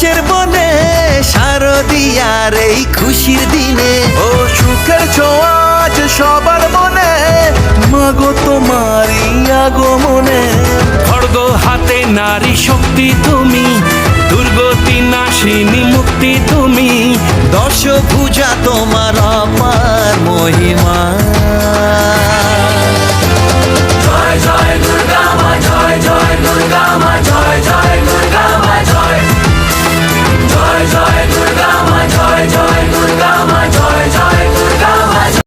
ওই কাশের বনে শারদিয়ার এই খুশির দিনে। ও সুখের ছোঁয়া সবার মনে মাগো তোমারই আগমনে। খড়গ হাতে নারী শক্তি তুমি দুর্গতি নাশিনী মুক্তি তুমি দশ পূজা তোমার অপার মহিমা।